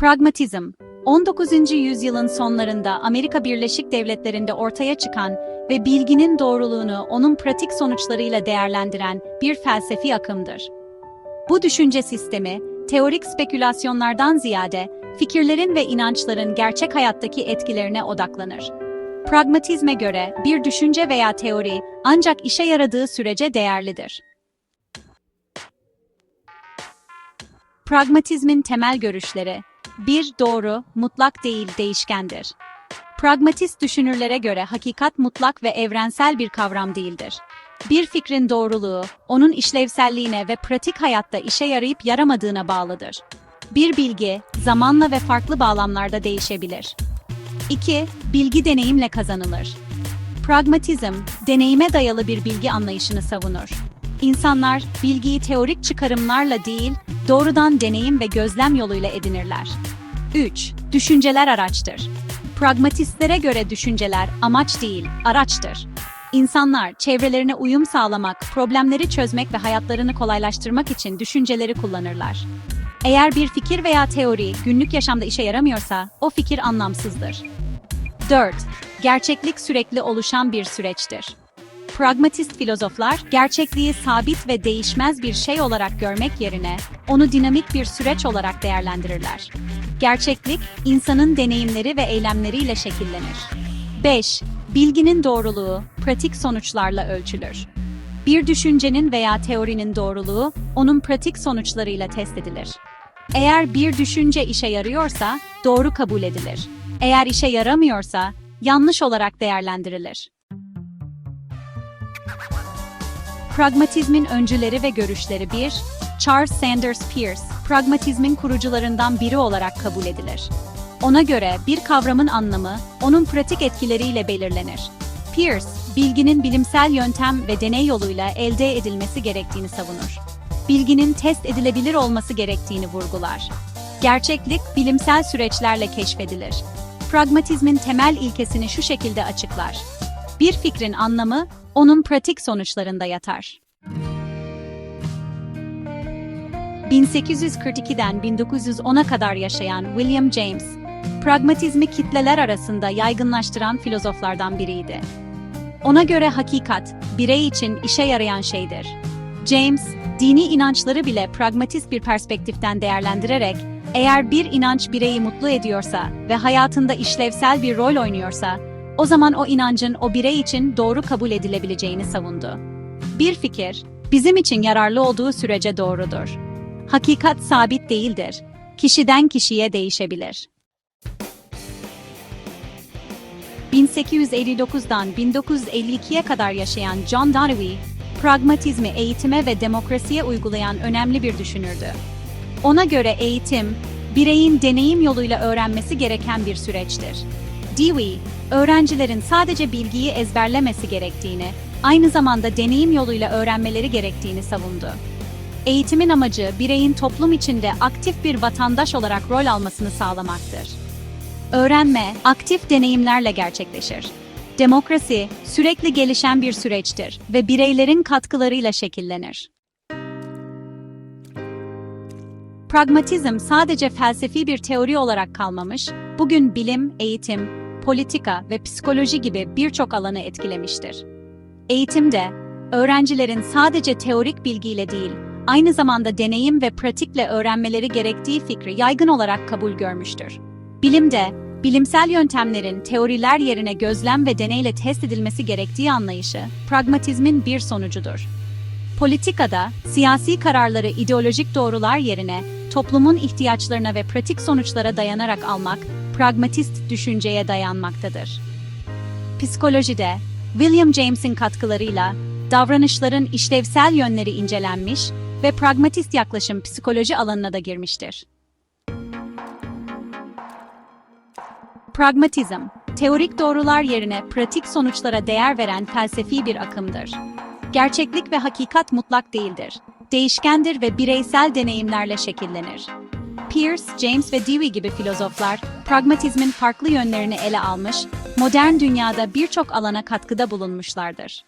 Pragmatizm, 19. yüzyılın sonlarında Amerika Birleşik Devletleri'nde ortaya çıkan ve bilginin doğruluğunu onun pratik sonuçlarıyla değerlendiren bir felsefi akımdır. Bu düşünce sistemi, teorik spekülasyonlardan ziyade fikirlerin ve inançların gerçek hayattaki etkilerine odaklanır. Pragmatizme göre bir düşünce veya teori ancak işe yaradığı sürece değerlidir. Pragmatizmin temel görüşleri 1. Doğru, mutlak değil, değişkendir. Pragmatist düşünürlere göre hakikat mutlak ve evrensel bir kavram değildir. Bir fikrin doğruluğu, onun işlevselliğine ve pratik hayatta işe yarayıp yaramadığına bağlıdır. Bir bilgi, zamanla ve farklı bağlamlarda değişebilir. 2. Bilgi deneyimle kazanılır. Pragmatizm, deneyime dayalı bir bilgi anlayışını savunur. İnsanlar, bilgiyi teorik çıkarımlarla değil, doğrudan deneyim ve gözlem yoluyla edinirler. 3. Düşünceler araçtır. Pragmatistlere göre düşünceler amaç değil, araçtır. İnsanlar çevrelerine uyum sağlamak, problemleri çözmek ve hayatlarını kolaylaştırmak için düşünceleri kullanırlar. Eğer bir fikir veya teori günlük yaşamda işe yaramıyorsa, o fikir anlamsızdır. 4. Gerçeklik sürekli oluşan bir süreçtir. Pragmatist filozoflar, gerçekliği sabit ve değişmez bir şey olarak görmek yerine, onu dinamik bir süreç olarak değerlendirirler. Gerçeklik, insanın deneyimleri ve eylemleriyle şekillenir. 5. Bilginin doğruluğu, pratik sonuçlarla ölçülür. Bir düşüncenin veya teorinin doğruluğu, onun pratik sonuçlarıyla test edilir. Eğer bir düşünce işe yarıyorsa, doğru kabul edilir. Eğer işe yaramıyorsa, yanlış olarak değerlendirilir. Pragmatizmin öncüleri ve görüşleri 1. Charles Sanders Peirce, pragmatizmin kurucularından biri olarak kabul edilir. Ona göre bir kavramın anlamı, onun pratik etkileriyle belirlenir. Peirce, bilginin bilimsel yöntem ve deney yoluyla elde edilmesi gerektiğini savunur. Bilginin test edilebilir olması gerektiğini vurgular. Gerçeklik, bilimsel süreçlerle keşfedilir. Pragmatizmin temel ilkesini şu şekilde açıklar. Bir fikrin anlamı, onun pratik sonuçlarında yatar. 1842'den 1910'a kadar yaşayan William James, pragmatizmi kitleler arasında yaygınlaştıran filozoflardan biriydi. Ona göre hakikat, birey için işe yarayan şeydir. James, dini inançları bile pragmatist bir perspektiften değerlendirerek, eğer bir inanç bireyi mutlu ediyorsa ve hayatında işlevsel bir rol oynuyorsa, o zaman o inancın o birey için doğru kabul edilebileceğini savundu. Bir fikir, bizim için yararlı olduğu sürece doğrudur. Hakikat sabit değildir. Kişiden kişiye değişebilir. 1859'dan 1952'ye kadar yaşayan John Dewey, pragmatizmi eğitime ve demokrasiye uygulayan önemli bir düşünürdü. Ona göre eğitim, bireyin deneyim yoluyla öğrenmesi gereken bir süreçtir. Dewey, öğrencilerin sadece bilgiyi ezberlemesi gerektiğini, aynı zamanda deneyim yoluyla öğrenmeleri gerektiğini savundu. Eğitimin amacı bireyin toplum içinde aktif bir vatandaş olarak rol almasını sağlamaktır. Öğrenme, aktif deneyimlerle gerçekleşir. Demokrasi, sürekli gelişen bir süreçtir ve bireylerin katkılarıyla şekillenir. Pragmatizm sadece felsefi bir teori olarak kalmamış, bugün bilim, eğitim, politika ve psikoloji gibi birçok alanı etkilemiştir. Eğitimde, öğrencilerin sadece teorik bilgiyle değil, aynı zamanda deneyim ve pratikle öğrenmeleri gerektiği fikri yaygın olarak kabul görmüştür. Bilimde, bilimsel yöntemlerin teoriler yerine gözlem ve deneyle test edilmesi gerektiği anlayışı, pragmatizmin bir sonucudur. Politikada, siyasi kararları ideolojik doğrular yerine toplumun ihtiyaçlarına ve pratik sonuçlara dayanarak almak, pragmatist düşünceye dayanmaktadır. Psikolojide, William James'in katkılarıyla davranışların işlevsel yönleri incelenmiş ve pragmatist yaklaşım psikoloji alanına da girmiştir. Pragmatizm, teorik doğrular yerine pratik sonuçlara değer veren felsefi bir akımdır. Gerçeklik ve hakikat mutlak değildir. Değişkendir ve bireysel deneyimlerle şekillenir. Peirce, James ve Dewey gibi filozoflar, pragmatizmin farklı yönlerini ele almış, modern dünyada birçok alana katkıda bulunmuşlardır.